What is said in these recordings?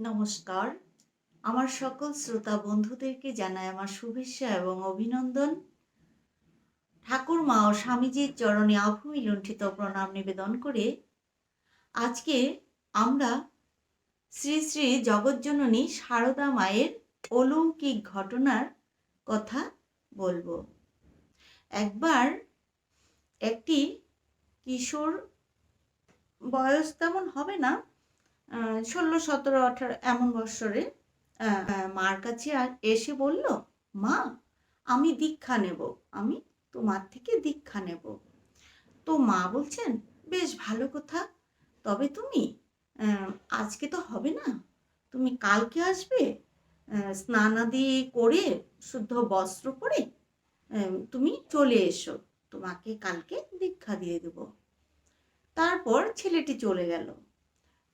নমস্কার। আমার সকল শ্রোতা বন্ধুদেরকে জানাই আমার শুভেচ্ছা এবং অভিনন্দন। ঠাকুর মা ও স্বামীজির চরণে আভূমি লুণ্ঠিত প্রণাম নিবেদন করে আজকে আমরা শ্রী শ্রী জগজ্জননী সারদা মায়ের অলৌকিক ঘটনার কথা বলব। একবার একটি কিশোর বয়স তেমন হবে না ষোলো, সতেরো, আঠারো এমন বৎসরে মার কাছে এসে বলল, মা, আমি দীক্ষা নেব, আমি তোমার থেকে দীক্ষা নেব। তো মা বলছেন, বেশ ভালো কথা, তবে তুমি আজকে তো হবে না, তুমি কালকে আসবে স্নানাদি করে, শুদ্ধ বস্ত্র পরে তুমি চলে এসো, তোমাকে কালকে দীক্ষা দিয়ে দেব। তারপর ছেলেটি চলে গেল।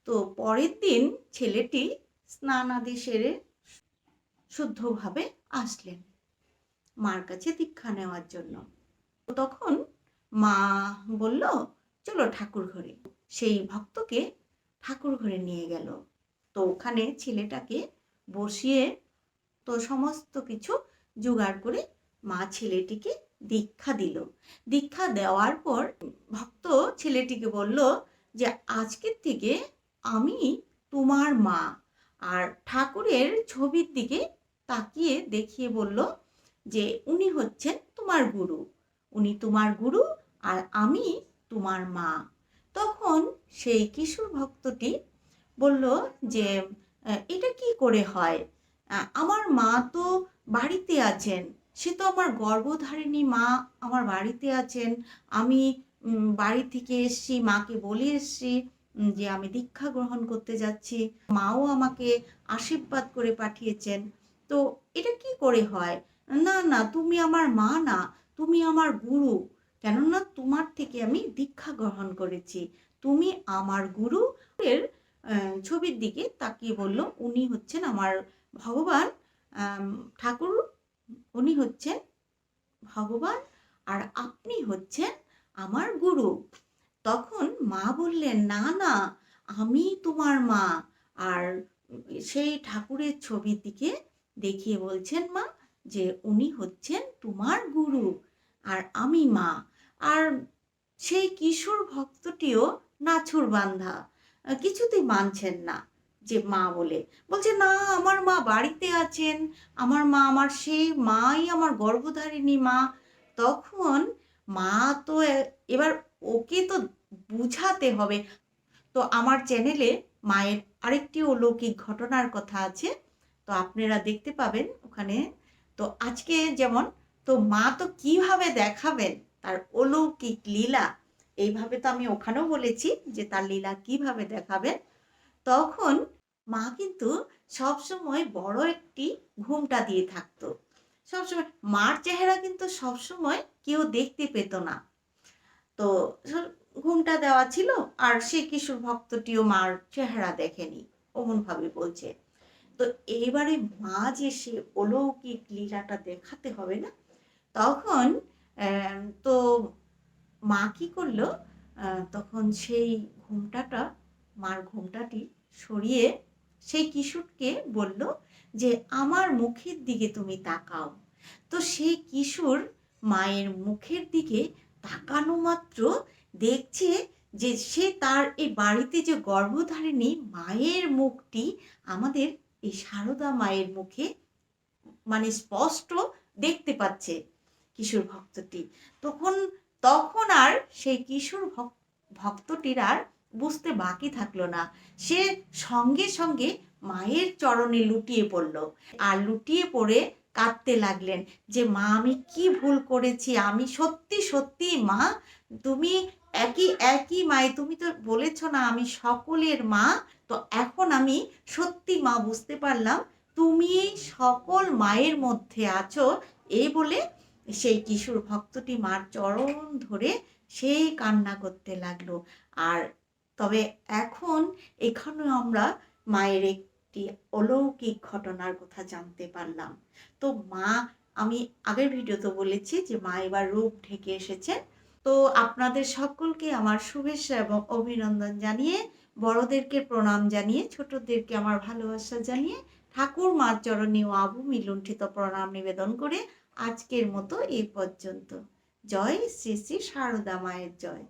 তো পরের দিন ছেলেটি স্নান আদি সেরে শুদ্ধভাবে আসলেন মার কাছে দীক্ষা নেওয়ার জন্য। তখন মা বলল, চলো ঠাকুর ঘরে। সেই ভক্তকে ঠাকুর ঘরে নিয়ে গেল। তো ওখানে ছেলেটাকে বসিয়ে তো সমস্ত কিছু জোগাড় করে মা ছেলেটিকে দীক্ষা দিল। দীক্ষা দেওয়ার পর ভক্ত ছেলেটিকে বলল যে, আজকের থেকে আমি তোমার মা। আর ঠাকুরের ছবির দিকে তাকিয়ে দেখিয়ে বলল যে উনি হচ্ছেন তোমার গুরু। উনি তোমার গুরু আর আমি তোমার মা। তখন সেই কিশোর ভক্তটি বলল যে এটা কি করে হয়? আমার মা তো বাড়িতে আছেন। সে তো আমার গর্ভধারিণী মা, আমার বাড়িতে আছেন। আমি বাড়ি থেকে এসছি, মাকে বলে এসছি। যে আমি দীক্ষা গ্রহণ করতে যাচ্ছি, মাও আমাকে আশীর্বাদ করে পাঠিয়েছেন। তো এটা কি করে হয়? না না, তুমি আমার মা না, তুমি আমার গুরু। কেননা তোমার থেকে আমি দীক্ষা গ্রহণ করেছি। তুমি আমার গুরু। এর ছবির দিকে তাকিয়ে বলল, উনি হচ্ছেন আমার ভগবান। ঠাকুর, উনি হচ্ছেন ভগবান আর আপনি হচ্ছেন আমার গুরু। তখন মা বললেন, না না, আমি তোমার মা। আর সেই ঠাকুরের ছবির দিকে দেখিয়ে বলছেন মা যে উনি হচ্ছেন তোমার গুরু আর আমি মা। আর সেই কিশোর ভক্তটিও নাছুর বান্ধা, কিছুতেই মানছেন না যে মা বলে। বলছে, না, আমার মা বাড়িতে আছেন, আমার মা আমার সেই মাই আমার গর্ভধারিণী মা। তখন মা তো এবার ওকে তো বুঝাতে হবে। তো আমার চ্যানেলে মায়ের আরেকটি অলৌকিক ঘটনার কথা আছে। তো আপনারা দেখতে পাবেন ওখানে। তো আজকে যেমন, তো মা তো কীভাবে দেখাবেন তার অলৌকিক লীলা? এইভাবে তো আমি ওখানেও বলেছি যে তার লীলা কীভাবে দেখাবেন। তখন মা কিন্তু সবসময় বড় একটি ঘুমটা দিয়ে থাকতো। সবসময়, মার চেহারা কিন্তু সবসময় কেউ দেখতে পেত না। তো ঘুমটা দেওয়া ছিল আর সে কিশোর ভক্তটিও মার চেহারা দেখেনি, অমন ভাবে বলছে। তো এইবারে মা যে সে অলৌকিক লীলাটা দেখাতে হবে না, তখন তো মা কি করল তখন সেই ঘুমটাটা, মার ঘুমটাটি সরিয়ে সেই কিশোরকে বলল যে, আমার মুখের দিকে তুমি তাকাও। তো সেই কিশোর মায়ের মুখের দিকে তাকানো মাত্র দেখছে যে সে তার এই বাড়িতে যে গর্ভধারিণী মায়ের মুখটি আমাদের এই সারদা মায়ের মুখে মানে স্পষ্ট দেখতে পাচ্ছে কিশোর ভক্তটি। তখন তখন আর সেই কিশোর ভক- ভক্তটির আর বুঝতে বাকি থাকল না। সে সঙ্গে সঙ্গে মায়ের চরণে লুটিয়ে পড়ল। আর লুটিয়ে পড়ে কাঁদতে লাগলেন যে, মা, আমি কি ভুল করেছি? আমি সত্যি সত্যি, মা, তুমি একই একই মাই, তুমি তো বলেছ না আমি সকলের মা। তো এখন আমি সত্যি মা বুঝতে পারলাম, তুমি সকল মায়ের মধ্যে আছো। এই বলে সেই কিশোর ভক্তটি মার চরণ ধরে সেই কান্না করতে লাগল। আর তবে এখন এখানেও আমরা মায়ের একটি অলৌকিক ঘটনার কথা জানতে পারলাম। তো মা, আমি আগের ভিডিওতে বলেছি যে মা এবার রূপ ঢেকে এসেছেন তো আপনাদের সকলকে আমার শুভেচ্ছা এবং অভিনন্দন জানিয়ে, বড়দেরকে প্রণাম জানিয়ে, ছোটদেরকে আমার ভালোবাসা জানিয়ে, ঠাকুর মার চরণে ও আবু মিলুণ্ঠিত প্রণাম নিবেদন করে আজকের মতো এই পর্যন্ত। জয় শ্রী শ্রী সারদা মায়ের জয়।